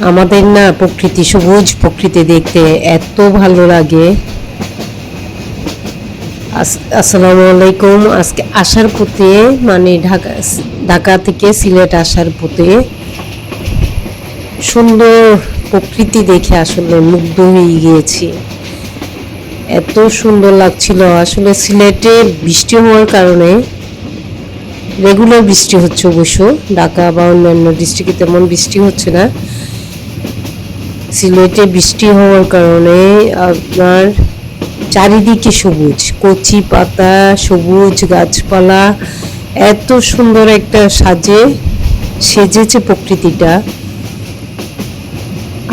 আমাদের না প্রকৃতি, সবুজ প্রকৃতি দেখতে এত ভালো লাগে। আস- আসসালামু আলাইকুম। আজকে আসার পথে মানে ঢাকা ঢাকা থেকে সিলেট আসার পথে সুন্দর প্রকৃতি দেখে আসলে মুগ্ধ হয়ে গিয়েছি। এত সুন্দর লাগছিল। আসলে সিলেটে বৃষ্টি হওয়ার কারণে রেগুলার বৃষ্টি হচ্ছে অবশ্য। ঢাকা বা অন্যান্য ডিস্ট্রিক্টে তেমন বৃষ্টি হচ্ছে না। সিলেটে বৃষ্টি হওয়ার কারণে আপনার চারিদিকে সবুজ, কচি পাতা, সবুজ গাছপালা, এত সুন্দর একটা সাজে সেজেছে প্রকৃতিটা।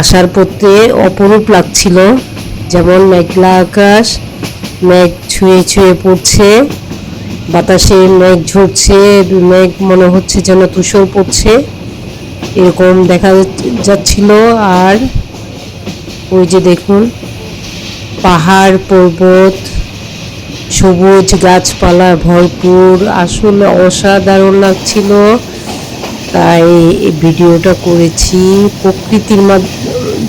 আসার পথে অপরূপ লাগছিল, যেমন মেঘলা আকাশ, মেঘ ছুঁয়ে ছুঁয়ে পড়ছে বাতাসে মেঘ ঝরছে, মেঘ মনে হচ্ছে যেন তুষর পড়ছে, এরকম দেখা যাচ্ছিল। আর ওই যে দেখুন, পাহাড়, পর্বত, সবুজ গাছপালা ভরপুর। আসলে অসাধারণ লাগছিল। তাই এই ভিডিওটা করেছি। প্রকৃতির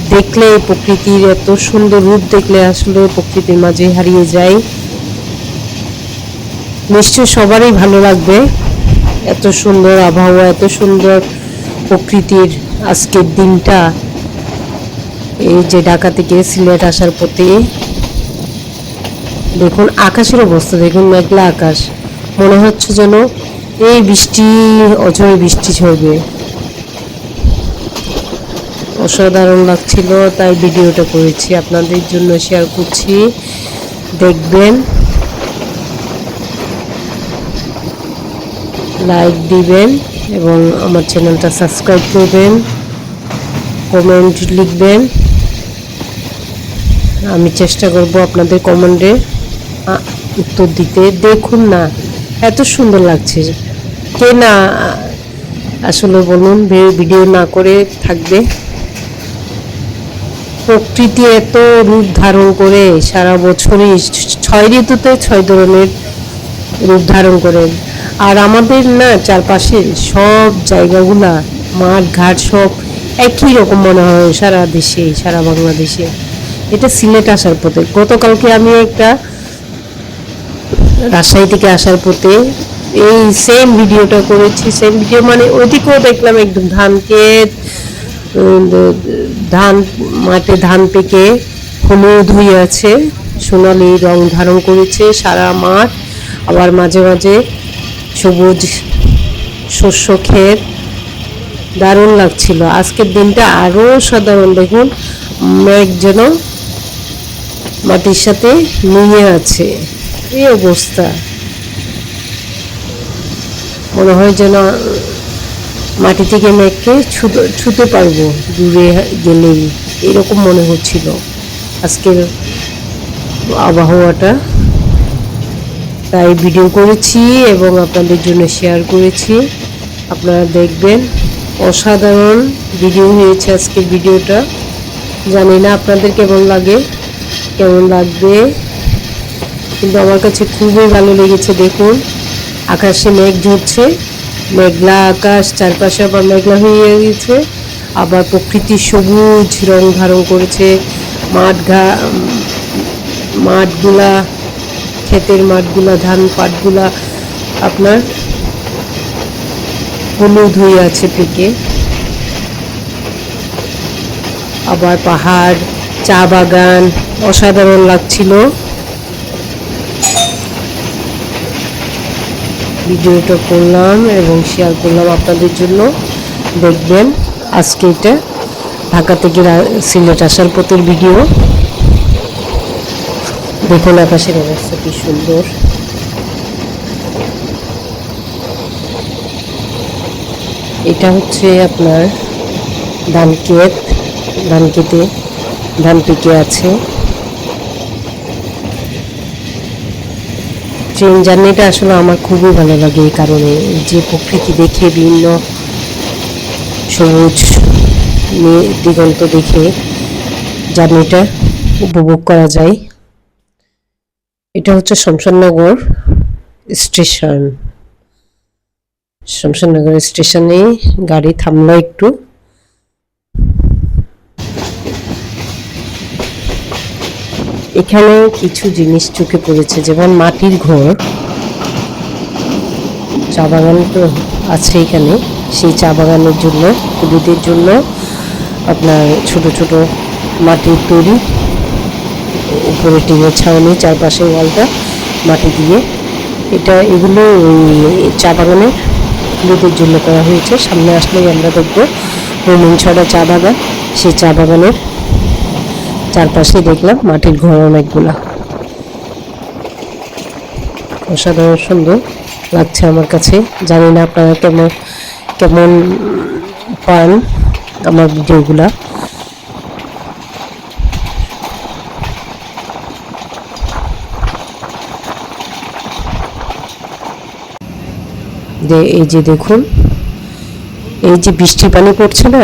দেখলে প্রকৃতির এত সুন্দর রূপ দেখলে আসলে প্রকৃতির মাঝে হারিয়ে যায় নিশ্চয় সবারই ভালো লাগবে। এত সুন্দর আবহাওয়া, এত সুন্দর প্রকৃতির আজকের দিনটা। এই যে ঢাকা থেকে সিলেট আসার পথে, দেখুন আকাশের অবস্থা, দেখুন মেঘলা আকাশ। মনে হচ্ছে যেন এই বৃষ্টি, অঝরে বৃষ্টি ঝরবে। অসাধারণ লাগছিল, তাই ভিডিওটা করেছি। আপনাদের জন্য শেয়ার করছি। দেখবেন। লাইক দিবেন এবং আমার চ্যানেলটা সাবস্ক্রাইব করবেন। কমেন্ট লিখবেন। আমি চেষ্টা করব আপনাদের কমেন্টে উত্তর দিতে। দেখুন না, এত সুন্দর লাগছে। কে না, আসলে বলুন ভিডিও না করে থাকবে। প্রকৃতি এত রূপ ধারণ করে, সারা বছরই ছয় ঋতুতে ছয় ধরনের রূপ ধারণ করে। আর আমাদের না চারপাশে সব জায়গাগুলা, মাঠ, ঘাট সব একই রকম মনে হয় সারা দেশে, সারা বাংলাদেশে। এটা সিলেট আসার পথে। গতকালকে আমি একটা রাজশাহী থেকে আসার পথে এই সেম ভিডিওটা করেছি। সেম ভিডিও মানে ওইদিকেও দেখলাম একদম ধান ক্ষেত ধান মাঠে ধান পেকে হলুদ হয়ে আছে, সোনালি রং ধারণ করেছে সারা মাঠ। আবার মাঝে মাঝে সবুজ শস্য ক্ষেত দারুণ লাগছিল। আজকের দিনটা আরও সাধারণ। দেখুন, মেঘ যেন মাটির সাথে মিশে আছে। এই অবস্থা? মনে হয় যেন মাটি থেকে মেঘকে ছুতে ছুতে পারব। দূরে গেলেই এরকম মনে হচ্ছিল। আজকের আবহাওয়াটা। তাই ভিডিও করেছি এবং আপনাদের জন্য শেয়ার করেছি। আপনারা দেখবেন, অসাধারণ ভিডিও হয়েছে আজকের ভিডিওটা। জানি না আপনাদের কেমন লাগে। কেমন লাগবে? কিন্তু আমার কাছে খুবই ভালো লেগেছে, দেখুন। আকাশে মেঘ ঝরছে, মেঘলা আকাশ, চারপাশে আবার মেঘলা হয়ে গেছে আবার প্রকৃতি সবুজ রং ধারণ করেছে, মাঠ ঘা মাঠগুলা, ক্ষেতের মাঠগুলা, ধান পাটগুলা আপনার হলুদ হয়ে আছে পেকে। আবার পাহাড় চা বাগান অসাধারণ লাগছিল। ভিডিওটা করলাম এবং শেয়ার করলাম আপনাদের জন্য। দেখবেন আজকে এটা ঢাকা থেকে সিলেট আসার পথের ভিডিও দেখুন আকাশের অবস্থা কি সুন্দর। এটা হচ্ছে আপনার ধান ক্ষেত ধান পেকে আছে। ট্রেন জার্নিটা আসলে আমার খুবই ভালো লাগে এই কারণে। যে প্রকৃতি দেখে, বিভিন্ন সবুজ দিগন্ত দেখে জার্নিটা উপভোগ করা যায়। এটা হচ্ছে শমশাননগর স্টেশন। শমশাননগর স্টেশনে গাড়ি থামলো একটু। এখানে কিছু জিনিস চোখে পড়েছে, যেমন মাটির ঘর। চা বাগান তো আছে এখানে, সেই চা বাগানের জন্য, কুলিদের জন্য আপনার ছোট ছোট মাটির তৈরি, উপরে টিনের ছাউনি, চারপাশে ওয়ালটা মাটি দিয়ে। এটা এগুলো চা বাগানের কুলিদের জন্য করা হয়েছে। সামনে আসলেই আমরা দেখব ছড়া চা বাগান, সেই চা বাগানের চারপাশে দেখলাম মাটির ঘর অনেকগুলা। অসাধারণ সুন্দর লাগছে আমার কাছে। জানি না আপনারা কেমন কেমন পান আমার ভিডিওগুলা। যে এই যে দেখুন, এই যে বৃষ্টি পানি পড়ছে না?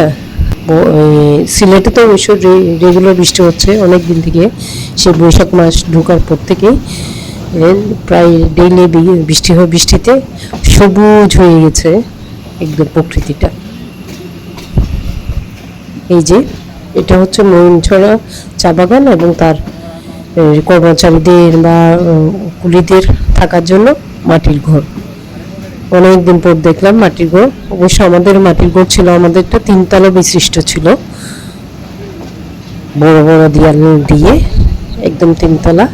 সিলেটে তো অবশ্য রেগুলার বৃষ্টি হচ্ছে অনেক দিন থেকে। সে বৈশাখ মাস ঢোকার পর থেকে এ, প্রায় ডেইলি বৃষ্টি হয় বৃষ্টিতে সবুজ হয়ে গেছে একদম প্রকৃতিটা। এই যে এটা হচ্ছে ময়ূরছড়া চা বাগান এবং তার কর্মচারীদের বা কুলিদের থাকার জন্য মাটির ঘর। অনেকদিন পর দেখলাম মাটির ঘর অবশ্য আমাদের মাটির ঘর ছিল, আমাদেরটা তিনতলা বিশিষ্ট ছিল। বড় বড় দিয়াল দিয়ে একদম তিনতলা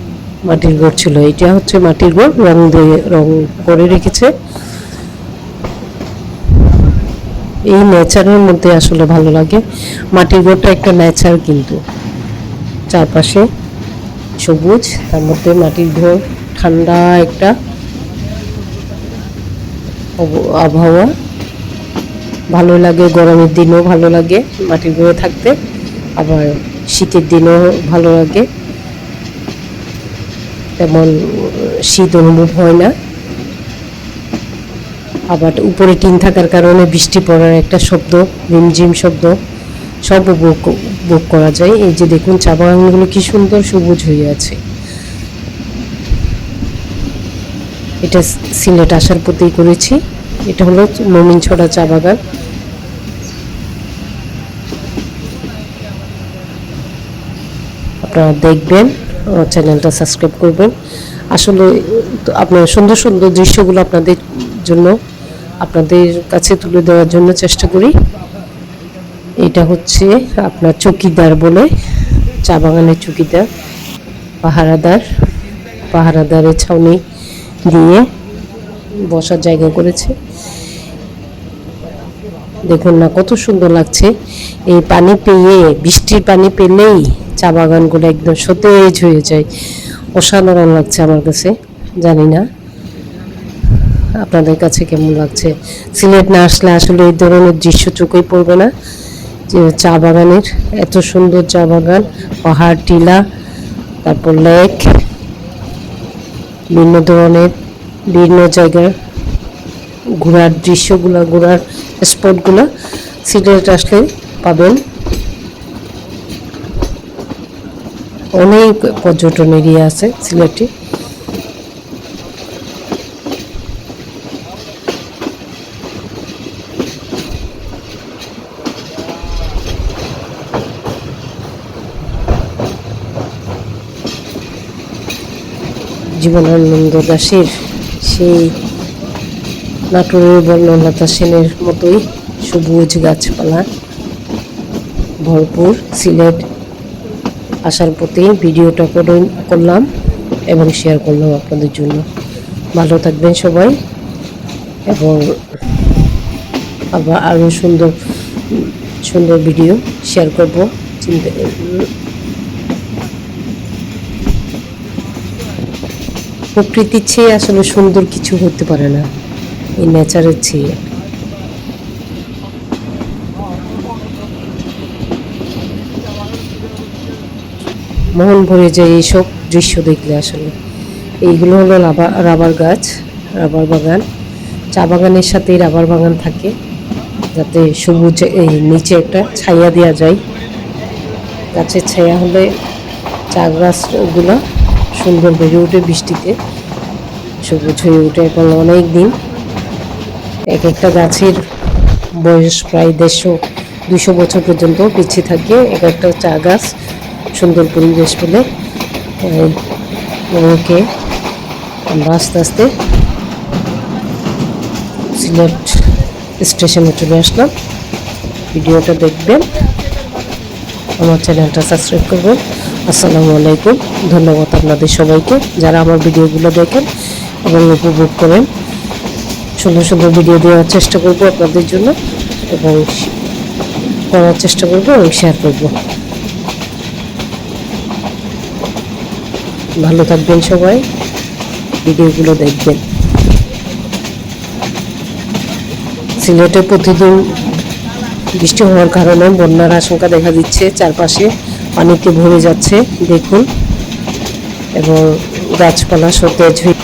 মাটির ঘর ছিল। এটা হচ্ছে মাটির ঘর রং দিয়ে রং করে রেখেছে। এই নেচারের মধ্যে আসলে ভালো লাগে। মাটির ঘরটা একটা নেচার কিন্তু। চারপাশে সবুজ, তার মধ্যে মাটির ঘর, ঠান্ডা একটা আবহাওয়া। ভালো লাগে, গরমের দিনও ভালো লাগে মাটির ঘরে থাকতে। আবার শীতের দিনও ভালো লাগে। তেমন শীত অনুভব হয় না। আবার উপরে টিন থাকার কারণে বৃষ্টি পড়ার একটা শব্দ, রিমঝিম শব্দ, সব উপভোগ করা যায়। এই যে দেখুন, চা বাগানগুলো কি সুন্দর সবুজ হয়ে আছে। এটা সিলেট আসার পথেই করেছি। এটা হলো মমিন ছড়া চা বাগান। আপনারা দেখবেন, আমার চ্যানেলটা সাবস্ক্রাইব করবেন। আসলে, আপনার সুন্দর সুন্দর দৃশ্যগুলো আপনাদের জন্য, আপনাদের কাছে তুলে দেওয়ার জন্য চেষ্টা করি। এটা হচ্ছে আপনার চকিদার বলে, চা বাগানের চকিদার, পাহারাদার। পাহারাদারের ছাউনি দিয়ে বসার জায়গা করেছে। দেখুন না কত সুন্দর লাগছে। এই পানি পেয়ে, বৃষ্টির পানি পেলেই চা বাগানগুলো একদম সতেজ হয়ে যায়। অসাধারণ লাগছে আমার কাছে, জানি না। আপনাদের কাছে কেমন লাগছে? সিলেট না আসলে আসলে এই ধরনের দৃশ্য চোখেই পড়বে না। যে চা বাগানের এত সুন্দর চা বাগান, পাহাড়, টিলা, তারপর লেক বিভিন্ন ধরনের, বিভিন্ন জায়গার ঘোরার দৃশ্যগুলো, ঘোরার স্পটগুলো সিলেট আসলে পাবেন। অনেক পর্যটন এরিয়া আছে সিলেটে। জীবনানন্দ দাসের সেই নাটোরের বর্ণলতা সেনের মতোই সবুজ গাছপালা, ভরপুর সিলেট আসার পথে ভিডিওটা করে করলাম এবং শেয়ার করলাম আপনাদের জন্য। ভালো থাকবেন সবাই এবং আবার আরও সুন্দর সুন্দর ভিডিও শেয়ার করব। চিন্তা প্রকৃতির চেয়ে আসলে সুন্দর কিছু হতে পারে না। এই নেচারের চেয়ে। মন ভরে যায় এইসব দৃশ্য দেখলে আসলে। এইগুলো হলো রাবার রাবার গাছ, রাবার বাগান। চা বাগানের সাথে রাবার বাগান থাকে, যাতে সবুজ, এই নিচে একটা ছায়া দেওয়া যায়। গাছের ছায়া হলে চা গাছগুলো সুন্দর বেড়ে ওঠে বৃষ্টিতে। সবুজ হয়ে ওঠে এখন অনেক দিন। এক একটা গাছের বয়স প্রায় দেড়শো দুশো বছর পর্যন্ত পিছিয়ে থাকে। এক একটা চা গাছ সুন্দর পরিবেশ পেলে ওকে আমরা আস্তে আস্তে সিলেট স্টেশনে চলে আসলাম। ভিডিওটা দেখবেন, আমার চ্যানেলটা সাবস্ক্রাইব করবেন। আসসালামু আলাইকুম। ধন্যবাদ আপনাদের সবাইকে যারা আমার ভিডিওগুলো দেখেন এবং উপভোগ করেন। সুন্দর সুন্দর ভিডিও দেওয়ার চেষ্টা করব আপনাদের জন্য এবং করার চেষ্টা করব এবং শেয়ার করব। ভালো থাকবেন সবাই, ভিডিওগুলো দেখবেন। সিলেটে প্রতিদিন বৃষ্টি হওয়ার কারণে বন্যার আশঙ্কা দেখা দিচ্ছে চারপাশে। পানিতে ভরে যাচ্ছে দেখুন। এবং গাছপালা সতেজ হয়ে